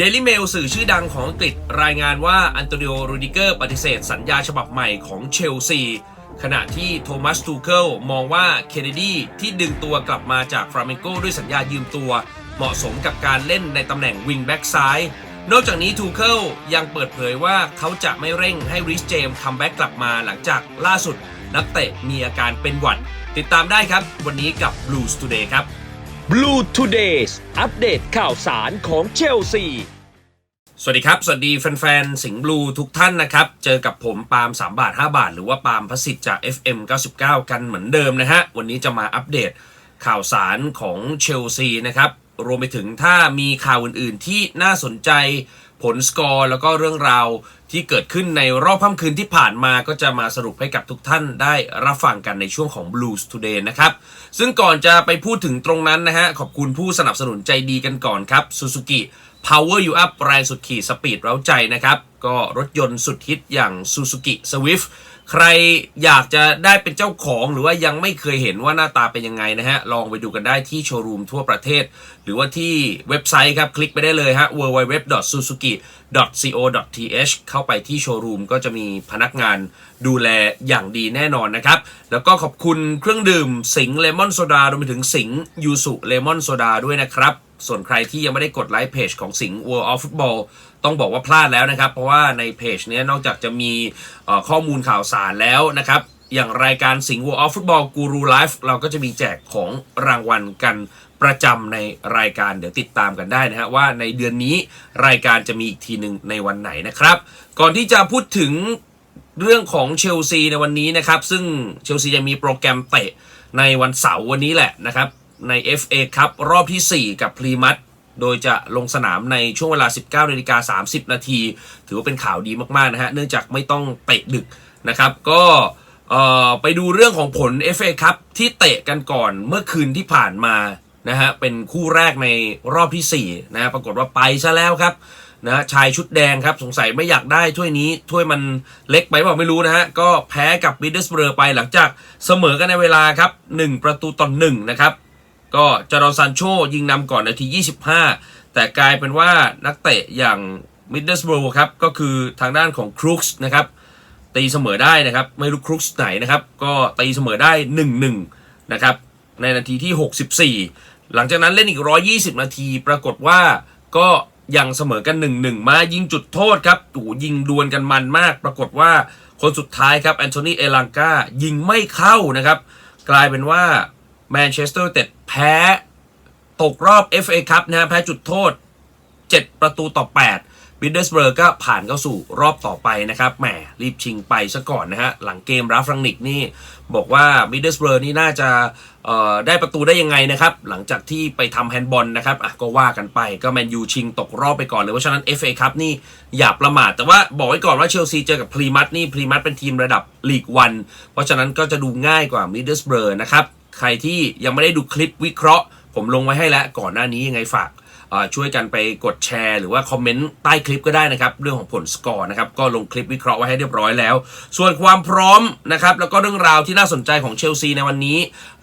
เดลิเมลสื่อชื่อดังของอังกฤษรายงานว่าอันโตนิโอรูดิเกอร์ปฏิเสธสัญญาฉบับใหม่ของเชลซี ขณะที่โทมัสทูเคิลมองว่าเคนเนดีที่ดึงตัวกลับมาจากฟราเมนโกด้วยสัญญายืมตัว เหมาะสมกับการเล่นในตำแหน่งวิงแบ็กซ้าย นอกจากนี้ทูเคิลยังเปิดเผยว่าเขาจะไม่เร่งให้ริสเจมส์คัมแบ็กกลับมาหลังจากล่าสุด นักเตะมีอาการเป็นหวัด ติดตามได้ครับ วันนี้กับ Blues Today ครับ Blue Todays อัปเดตข่าวสารของเชลซี สวัสดีครับ สวัสดีแฟนๆ สิงห์บลูทุกท่านนะครับ เจอกับผมปาล์ม3 บาท 5 บาท หรือว่าปาล์มพระสิทธิ์จาก FM 99 กันเหมือนเดิมนะฮะ วันนี้จะมาอัปเดตข่าวสารของเชลซีนะครับ รวมไปถึงถ้ามีข่าวอื่นๆที่น่าสนใจ ผลสกอร์แล้วก็เรื่องราวที่เกิดขึ้นในรอบค่ำคืนที่ผ่านมาก็จะมาสรุปให้กับทุกท่านได้รับฟังกันในช่วงของ Blues Today นะครับ ซึ่งก่อนจะไปพูดถึงตรงนั้นนะฮะ ขอบคุณผู้สนับสนุนใจดีกันก่อนครับ Suzuki Power You Up แรงสุดขีดสปีดเร้าใจนะครับ ก็รถยนต์สุดฮิตอย่าง Suzuki Swift ใครอยากจะได้เป็นเจ้าของหรือว่ายังไม่เคยเห็นว่าหน้าตาเป็นยังไงนะฮะ ลองไปดูกันได้ที่โชว์รูมทั่วประเทศ หรือว่าที่เว็บไซต์ครับ คลิกไปได้เลยฮะ www.suzuki.co.th เข้าไปที่โชว์รูมก็จะมีพนักงานดูแลอย่างดีแน่นอนนะครับ แล้วก็ขอบคุณเครื่องดื่มสิงเลมอนโซดารวมไปถึงสิงยูสุเลมอนโซดาด้วยนะครับ ส่วนใครที่ยังไม่ได้กดไลค์เพจของสิงห์ World of Football ต้องบอกว่าพลาดแล้วนะครับ เพราะว่าในเพจนี้นอกจากจะมีข้อมูลข่าวสารแล้วนะครับ อย่างรายการสิงห์ World of Football Guru Live เราก็จะมีแจกของรางวัลกันประจำในรายการเดี๋ยวติดตามกันได้นะฮะว่าในเดือนนี้รายการจะมีอีกทีหนึ่งในวันไหนนะครับ ก่อนที่จะพูดถึงเรื่องของเชลซีในวันนี้นะครับ ซึ่งเชลซียังมีโปรแกรมเตะในวันเสาร์วันนี้แหละนะครับ ใน FA ครับรอบที่ 4 กับพรีมัตโดยจะลงสนามในช่วงเวลา 19นาฬิกา30 นาที ถือว่าเป็นข่าวดีมากๆนะฮะ เนื่องจากไม่ต้องเตะดึกนะครับ ก็ไปดูเรื่องของผล FA ครับที่เตะกันก่อนเมื่อคืนที่ผ่านมานะฮะ เป็นคู่แรกในรอบที่4นะฮะปรากฏว่าไปซะแล้วครับนะฮะชายชุดแดงครับ สงสัยไม่อยากได้ถ้วยนี้ถ้วยมันเล็กไปเปล่าไม่รู้นะฮะ ก็แพ้กับมิดเดิลสเบอร์ไปหลังจากเสมอกันในเวลาครับ 1 ประตูต่อ1นะครับ ก็จารอนซานโชยิงนำก่อนนาที 25 แต่กลายเป็นว่านักเตะอย่างมิดเดิลสเบร์ครับ ก็คือทางด้านของครุกส์นะครับ ตีเสมอได้นะครับ ไม่รู้ครุกส์ไหนนะครับ ก็ตีเสมอได้ 1-1 นะครับ ในนาทีที่ 64 หลังจากนั้นเล่นอีก 120 นาที ปรากฏว่าก็ยังเสมอกัน 1-1 มายิงจุดโทษครับโอ้โหยิงดวลกันมันมาก ปรากฏว่าคนสุดท้ายครับแอนโทนีเอลังกายิงไม่เข้านะครับ กลายเป็นว่า แมนเชสเตอร์เต็ดแพ้ตกรอบ FA ครับนะฮะแพ้จุดโทษ 7 ประตูต่อ 8บิดเดสเบอร์กก็ผ่านเข้าสู่รอบต่อไปนะครับแหมรีบชิงไปซะก่อนนะฮะ หลังเกมราฟรังนิกนี่ บอกว่ามิดเดสเบอร์กนี่น่าจะเอ่อได้ประตูได้ยังไงนะครับ หลังจากที่ไปทำแฮนด์บอลนะครับอะก็ว่ากันไปก็แมนยูชิงตกรอบไปก่อนเลยเพราะฉะนั้น FA ครับนี่อย่าประมาท แต่ว่าบอกไว้ก่อนว่าเชลซีเจอกับพรีมัตนี่พรีมัตเป็นทีมระดับลีกวันเพราะฉะนั้นก็จะดูง่ายกว่ามิดเดิลสเบอร์นะครับ ใครที่ยังไม่ได้ดูคลิปวิเคราะห์ ผมลงไว้ให้แล้วก่อนหน้านี้ยังไงฝากช่วยกันไปกดแชร์หรือว่าคอมเมนต์ใต้คลิปก็ได้นะครับ เรื่องของผลสกอร์นะครับ ก็ลงคลิปวิเคราะห์ไว้ให้เรียบร้อยแล้ว ส่วนความพร้อมนะครับ แล้วก็เรื่องราวที่น่าสนใจของเชลซีในวันนี้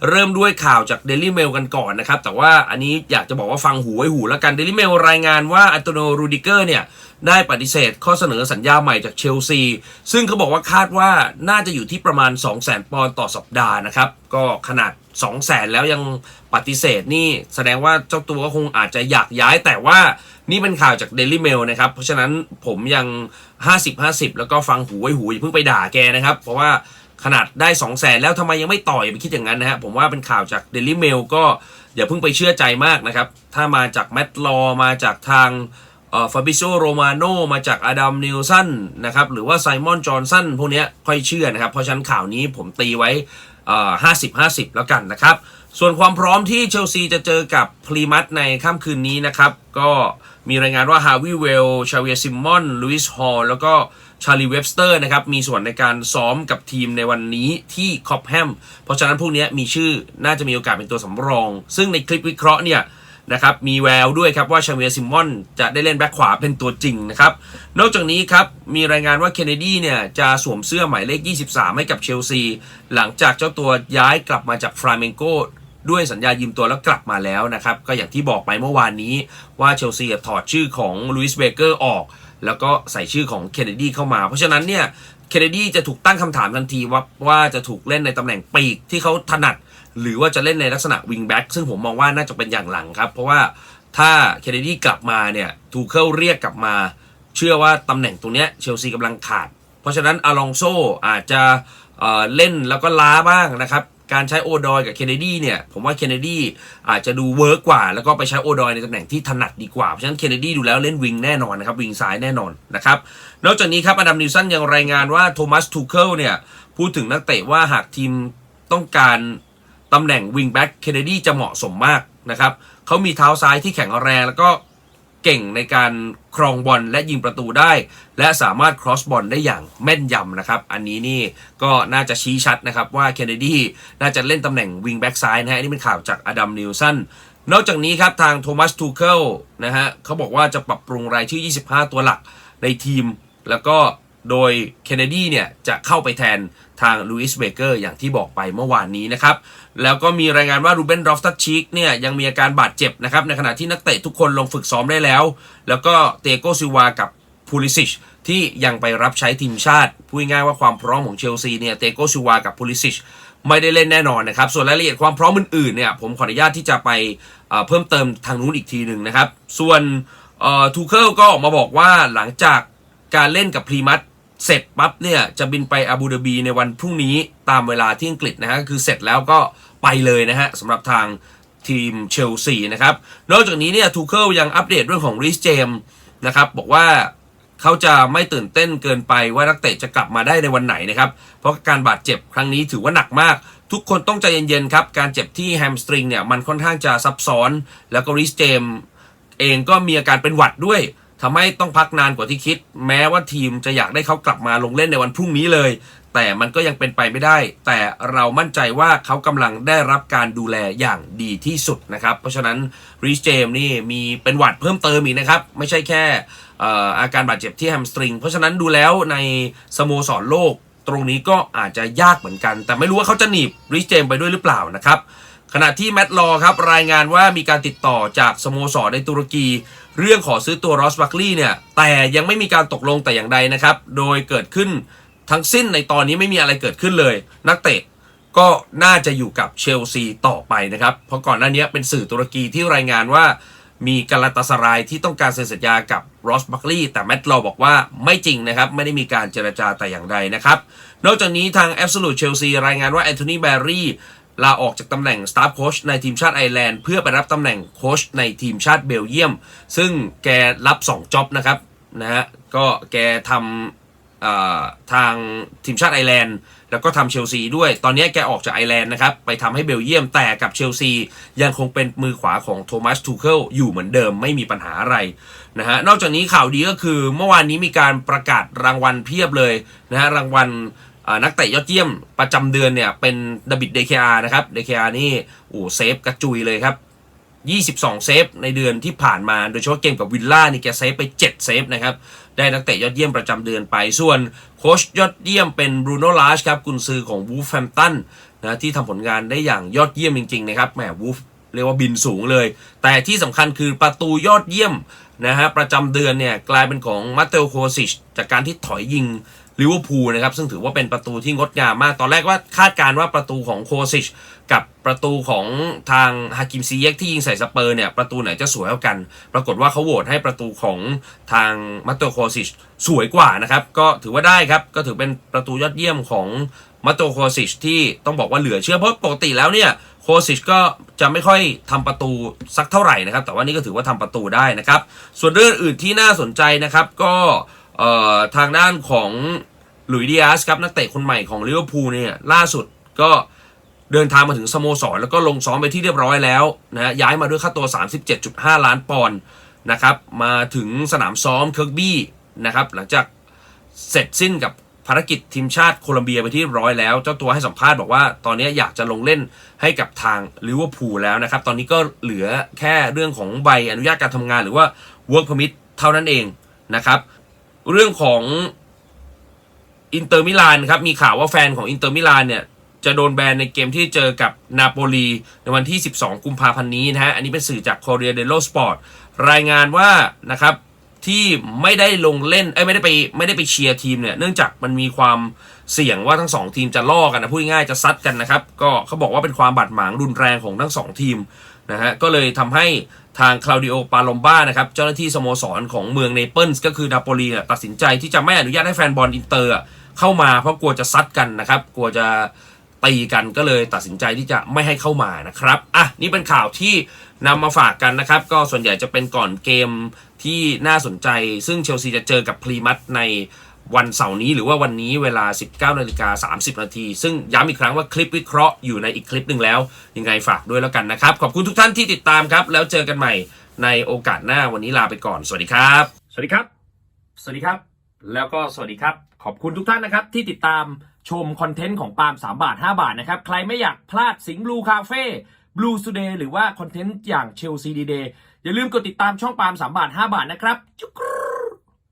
เริ่มด้วยข่าวจาก Daily Mail กันก่อนนะครับ แต่ว่าอันนี้อยากจะบอกว่าฟังหูไว้หูแล้วกัน Daily Mail รายงานว่าอันโตโนรูดิเกอร์เนี่ยได้ปฏิเสธข้อเสนอสัญญาใหม่จากเชลซี ซึ่งเขาบอกว่าคาดว่าน่าจะอยู่ที่ประมาณ 2 0 0 0 0 0ปอนด์ต่อสัปดาห์นะครับ ก็ขนาด 2 0 0 0 0 0แล้วยังปฏิเสธนี่แสดงว่าเจ้าตัวก็คงอาจจะอยากย้าย แต่ว่านี่เป็นข่าวจาก Daily Mail นะครับ เพราะฉะนั้นผมยัง 50-50 แล้วก็ฟังหูไว้หูอย่าเพิ่งไปด่าแกนะครับ เพราะว่าขนาดได้ 2 0 0 0 0 0แล้วทำไมยังไม่ต่อยไปคิดอย่างนั้นนะฮะผมว่าเป็นข่าวจาก Daily Mail ก็อย่าเพิ่งไปเชื่อใจมากนะครับ ถ้ามาจากแมตต์ลอมาจากทางฟาบิโซโรมาโนมาจากอดัมนิลสันนะครับ หรือว่าไซมอนจอห์นสันพวกนี้ค่อยเชื่อนะครับ เพราะฉะนั้นข่าวนี้ผมตีไว้ ห้าสิบห้าสิบแล้วกันนะครับ ส่วนความพร้อมที่เชลซีจะเจอกับพลีมัตในค่ำคืนนี้นะครับ ก็มีรายงานว่าฮาวิเวล ชาเวียซิมอน ลุยส์ฮอลแล้วก็ชาลีเว็บสเตอร์นะครับ มีส่วนในการซ้อมกับทีมในวันนี้ที่คอปแฮมเพราะฉะนั้นพวกนี้มีชื่อน่าจะมีโอกาสเป็นตัวสำรอง ซึ่งในคลิปวิเคราะห์เนี่ย นะครับมีแววด้วยครับว่าชาเวียซิมอนจะได้เล่นแบ็คขวาเป็นตัวจริงนะครับนอกจากนี้ครับมีรายงานว่าเคนเนดีเนี่ยจะสวมเสื้อหมายเลข 23 ให้กับเชลซี หลังจากเจ้าตัวย้ายกลับมาจากฟราเมนโกด้วยสัญญายืมตัวแล้วกลับมาแล้วนะครับก็อย่างที่บอกไปเมื่อวานนี้ว่าเชลซีถอดชื่อของลุยส์เบเกอร์ออก แล้วก็ใส่ชื่อของเคนเนดีเข้ามา เพราะฉะนั้นเนี่ยเคนเนดีจะถูกตั้งคำถามทันทีว่าว่าจะถูกเล่นในตำแหน่งปีกที่เขาถนัด หรือว่าจะเล่นในลักษณะวิงแบ็กซึ่งผมมองว่าน่าจะเป็นอย่างหลังครับ เพราะว่าถ้าเคนเนดีกลับมาเนี่ยทูเคิลเรียกกลับมา เชื่อว่าตำแหน่งตรงนี้เชลซีกำลังขาด เพราะฉะนั้นอลองโซอาจจะเเล่นแล้วก็ล้าบ้างนะครับการใช้โอดอยกับเคนเนดีเนี่ย ผมว่าเคนเนดีอาจจะดูเวิร์กกว่า แล้วก็ไปใช้โอดอยในตำแหน่งที่ถนัดดีกว่า เพราะฉะนั้นเคนเนดีดูแล้วเล่นวิงแน่นอนนะครับวิงซ้ายแน่นอนนะครับนอกจากนี้ครับอดัมนิวสันยังรายงานว่าโทมัสทูเคิลเนี่ย พูดถึงนักเตะว่าหากทีมต้องการ ตำแหน่งวิงแบ็กเคนเนดีจะเหมาะสมมากนะครับเขามีเท้าซ้ายที่แข็งแรงแล้วก็เก่งในการครองบอลและยิงประตูได้ และสามารถครอสบอลได้อย่างแม่นยำนะครับ อันนี้นี่ก็น่าจะชี้ชัดนะครับว่าเคนเนดีน่าจะเล่นตำแหน่งวิงแบ็กซ้ายนะฮะนี่เป็นข่าวจากอดัมนิวสันนอกจากนี้ครับทางโทมัสทูเคิลนะฮะเขาบอกว่าจะปรับปรุงรายชื่อ 25 ตัวหลักในทีม แล้วก็ โดยเคนเนดีเนี่ยจะเข้าไปแทนทางลูอิสเบเกอร์อย่างที่บอกไปเมื่อวานนี้นะครับ แล้วก็มีรายงานว่ารูเบนรอฟตัชชิกเนี่ยยังมีอาการบาดเจ็บนะครับ ในขณะที่นักเตะทุกคนลงฝึกซ้อมได้แล้ว แล้วก็เตโกซิวากับพูลิซิชที่ยังไปรับใช้ทีมชาติ พูดง่ายว่าความพร้อมของเชลซีเนี่ยเตโกซิวากับพูลิซิชไม่ได้เล่นแน่นอนนะครับ ส่วนรายละเอียดความพร้อมอื่นๆเนี่ยผมขออนุญาตที่จะไปเพิ่มเติมทางนู้นอีกทีหนึ่งนะครับ ส่วนทูเคิลก็ออกมาบอกว่าหลังจากการเล่นกับพรีมัต เสร็จปั๊บเนี่ยจะบินไปอาบูดาบีในวันพรุ่งนี้ตามเวลาที่อังกฤษนะฮะคือเสร็จแล้วก็ไปเลยนะฮะสำหรับทางทีมเชลซีนะครับ นอกจากนี้เนี่ยทูเคิลยังอัปเดตเรื่องของริสเจมนะครับบอกว่าเขาจะไม่ตื่นเต้นเกินไปว่านักเตะจะกลับมาได้ในวันไหนนะครับ เพราะการบาดเจ็บครั้งนี้ถือว่าหนักมาก ทุกคนต้องใจเย็นๆครับ การเจ็บที่แฮมสตริงเนี่ยมันค่อนข้างจะซับซ้อน แล้วก็ริสเจมเองก็มีอาการเป็นหวัดด้วย ทำให้ต้องพักนานกว่าที่คิด แม้ว่าทีมจะอยากได้เขากลับมาลงเล่นในวันพรุ่งนี้เลย แต่มันก็ยังเป็นไปไม่ได้ แต่เรามั่นใจว่าเขากำลังได้รับการดูแลอย่างดีที่สุดนะครับ เพราะฉะนั้นรีสเจมนี่มีเป็นหวัดเพิ่มเติมอีกนะครับ ไม่ใช่แค่อ่ออาการบาดเจ็บที่แฮมสตริง เพราะฉะนั้นดูแล้วในสโมสรโลกตรงนี้ก็อาจจะยากเหมือนกัน แต่ไม่รู้ว่าเขาจะหนีบริสเจมไปด้วยหรือเปล่านะครับขณะที่แมตต์ลอครับรายงานว่ามีการติดต่อจากสโมสรในตุรกี เรื่องขอซื้อตัวรอสบัคลีย์เนี่ย แต่ยังไม่มีการตกลงแต่อย่างใดนะครับ โดยเกิดขึ้นทั้งสิ้นในตอนนี้ไม่มีอะไรเกิดขึ้นเลย นักเตะก็น่าจะอยู่กับเชลซีต่อไปนะครับ เพราะก่อนหน้านี้เป็นสื่อตุรกีที่รายงานว่ามีกาลาตาสรายที่ต้องการเซ็นสัญญากับรอสบัคลีย์แต่แมตต์ลอว์บอกว่าไม่จริงนะครับ ไม่ได้มีการเจรจาแต่อย่างใดนะครับ นอกจากนี้ทาง Absolute Chelsea รายงานว่าแอนโทนีแบร์รี่ ลาออกจากตำแหน่งสตาฟโค้ชในทีมชาติไอร์แลนด์เพื่อไปรับตำแหน่งโค้ชในทีมชาติเบลเยียม ซึ่งแกรับ2จ็อบนะครับนะฮะก็แกทำทางทีมชาติไอร์แลนด์แล้วก็ทำเชลซีด้วย ตอนนี้แกออกจากไอร์แลนด์นะครับ ไปทำให้เบลเยียมแต่กับเชลซี ยังคงเป็นมือขวาของโทมัสทูเคิลอยู่เหมือนเดิมไม่มีปัญหาอะไรนะฮะนอกจากนี้ข่าวดีก็คือเมื่อวานนี้มีการประกาศรางวัลเพียบเลยนะฮะรางวัล นักเตะยอดเยี่ยมประจำเดือนเนี่ย เป็นดบิดเดคอานะครับเดคอานี่โอ้เซฟกระจุยเลยครับ 22 เซฟในเดือนที่ผ่านมา โดยเฉพาะเกมกับวิลล่านี่แกเซฟไป 7 เซฟนะครับ ได้นักเตะยอดเยี่ยมประจำเดือนไป ส่วนโค้ชยอดเยี่ยมเป็นบรูโน่ลาชครับกุนซือของวูฟแฟมตันนะที่ทำผลงานได้อย่างยอดเยี่ยมจริงๆนะครับแหมวูฟเรียกว่าบินสูงเลย แต่ที่สำคัญคือประตูยอดเยี่ยมนะฮะประจำเดือนเนี่ยกลายเป็นของมาเตโอโคซิชจากการที่ถอยยิง ลิเวอร์พูลนะครับซึ่งถือว่าเป็นประตูที่งดงามมาก ตอนแรกว่าคาดการณ์ว่าประตูของโคซิชกับประตูของทางฮากิมซีเยกที่ยิงใส่สเปอร์เนี่ยประตูไหนจะสวยกว่ากัน ปรากฏว่าเขาโหวตให้ประตูของทางมัตโตโคซิชสวยกว่านะครับ ก็ถือว่าได้ครับ ก็ถือเป็นประตูยอดเยี่ยมของมัตโตโคซิชที่ต้องบอกว่าเหลือเชื่อเพราะปกติแล้วเนี่ยโคซิชก็จะไม่ค่อยทำประตูสักเท่าไหร่นะครับ แต่ว่านี่ก็ถือว่าทำประตูได้นะครับ ส่วนเรื่องอื่นที่น่าสนใจนะครับก็ เอ่อทางด้านของหลุยส์ดิอาสครับนักเตะคนใหม่ของลิเวอร์พูลเนี่ยล่าสุดก็เดินทางมาถึงสโมสร แล้วก็ลงซ้อมไปที่เรียบร้อยแล้วนะย้ายมาด้วยค่าตัว 37.5 ล้านปอนด์นะครับมาถึงสนามซ้อมเคิร์กบี้นะครับหลังจากเสร็จสิ้นกับภารกิจทีมชาติโคลัมเบียไปที่เรียบร้อยแล้ว เจ้าตัวให้สัมภาษณ์บอกว่าตอนนี้อยากจะลงเล่นให้กับทางลิเวอร์พูลแล้วนะครับ ตอนนี้ก็เหลือแค่เรื่องของใบอนุญาตการทำงานหรือว่า work permit เท่านั้นเองนะครับ เรื่องของอินเตอร์มิลานครับมีข่าวว่าแฟนของอินเตอร์มิลานเนี่ยจะโดนแบนในเกมที่เจอกับนาโปลีในวันที่ 12 กุมภาพันธ์นี้นะฮะ อันนี้เป็นสื่อจาก Corriere dello Sport รายงานว่านะครับที่ไม่ได้ลงเล่นเอ้ยไม่ได้ไปไม่ได้ไปเชียร์ทีมเนี่ยเนื่องจากมันมีความเสี่ยงว่าทั้งสองทีมจะล่อกันนะพูดง่ายจะซัดกันนะครับ ก็เขาบอกว่าเป็นความบาดหมางรุนแรงของทั้งสองทีม นะฮะก็เลยทำให้ทางคลาวดิโอปาลอมบ้านะครับเจ้าหน้าที่สโมสรของเมืองเนเปิลส์ก็คือนาโปลีตัดสินใจที่จะไม่อนุญาตให้แฟนบอลอินเตอร์เข้ามาเพราะกลัวจะซัดกันนะครับ กลัวจะตีกันก็เลยตัดสินใจที่จะไม่ให้เข้ามานะครับอะนี่เป็นข่าวที่นำมาฝากกันนะครับ ก็ส่วนใหญ่จะเป็นก่อนเกมที่น่าสนใจ ซึ่งเชลซีจะเจอกับพรีมัตใน วันเสาร์นี้หรือว่าวันนี้เวลา 19นาฬิกา30 นาที ซึ่งย้ำอีกครั้งว่าคลิปวิเคราะห์อยู่ในอีกคลิปหนึ่งแล้ว ยังไงฝากด้วยแล้วกันนะครับ ขอบคุณทุกท่านที่ติดตามครับ แล้วเจอกันใหม่ในโอกาสหน้าวันนี้ลาไปก่อน สวัสดีครับ สวัสดีครับ สวัสดีครับ แล้วก็สวัสดีครับ ขอบคุณทุกท่านนะครับ ที่ติดตามชมคอนเทนต์ของปาล์ม3บาท 5 บาทนะครับ ใครไม่อยากพลาดสิงห์บลูคาเฟ่บลูส d เดย์หรือว่าคอนเทนต์อย่างเชลซีดีเดย์อย่าลืมกดติดตามช่องปาล์ม3บาท 5 บาทนะครับจุกรู